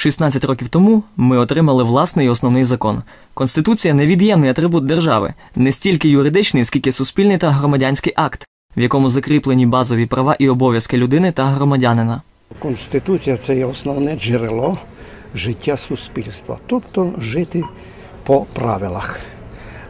16 років тому ми отримали власний основний закон. Конституція невід'ємний атрибут держави, не стільки юридичний, скільки суспільний та громадянський акт, в якому закріплені базові права і обов'язки людини та громадянина. Конституція це є основне джерело життя суспільства, тобто жити по правилах.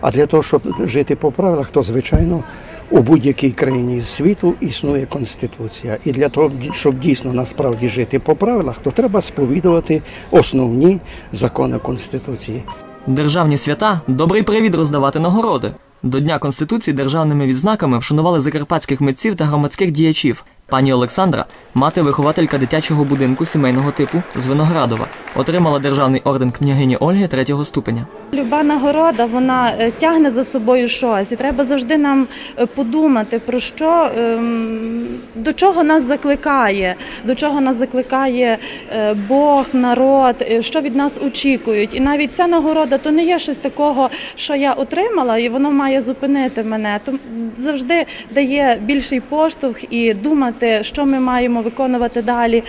А для того, щоб жити по правилах, то звичайно у будь-якій країні світу існує конституція. І для того, щоб дійсно насправді жити по правилах, то треба сповідувати основні закони конституції. Державні свята добрий привід роздавати нагороди. До Дня Конституції державними відзнаками вшанували закарпатських митців та громадських діячів. Пані Олександра, мати вихователька дитячого будинку сімейного типу з Виноградова, отримала державний орден княгині Ольги третього ступеня. Люба нагорода вона е, тягне за собою щось, і треба завжди нам е, подумати про що ем, до чого нас закликає, до чого нас закликає е, Бог, народ, що від нас очікують. І навіть ця нагорода то не є щось такого, що я отримала, і воно має зупинити мене. То завжди дає більший поштовх і думати, що ми маємо виконувати далі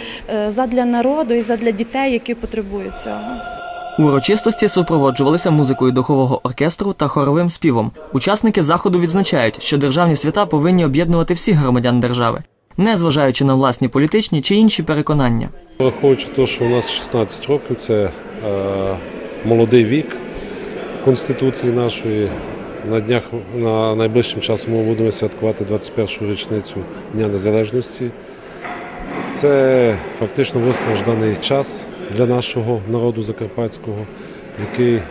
задля народу і задля дітей, які потребують цього. Урочистості супроводжувалися музикою духового оркестру та хоровим співом. Учасники заходу відзначають, що державні свята повинні об'єднувати всіх громадян держави, не зважаючи на власні політичні чи інші переконання. Враховуючи те, що у нас 16 років, це е, молодий вік Конституції нашої. На днях на найближчим часом ми будемо святкувати 21-шу річницю Дня Незалежності. Це фактично вистражданий час для нашого народу закарпатського, який е,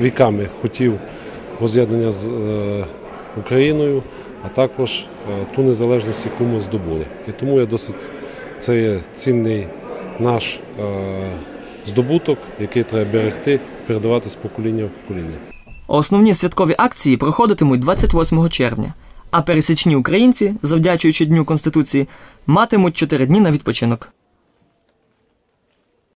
віками хотів воз'єднання з е, Україною, а також е, ту незалежність, яку ми здобули. І тому я досить це є цінний наш здобуток, який треба берегти, передавати з покоління в покоління. Основні святкові акції проходитимуть 28 червня, а пересічні українці, завдячуючи Дню Конституції, матимуть 4 дні на відпочинок.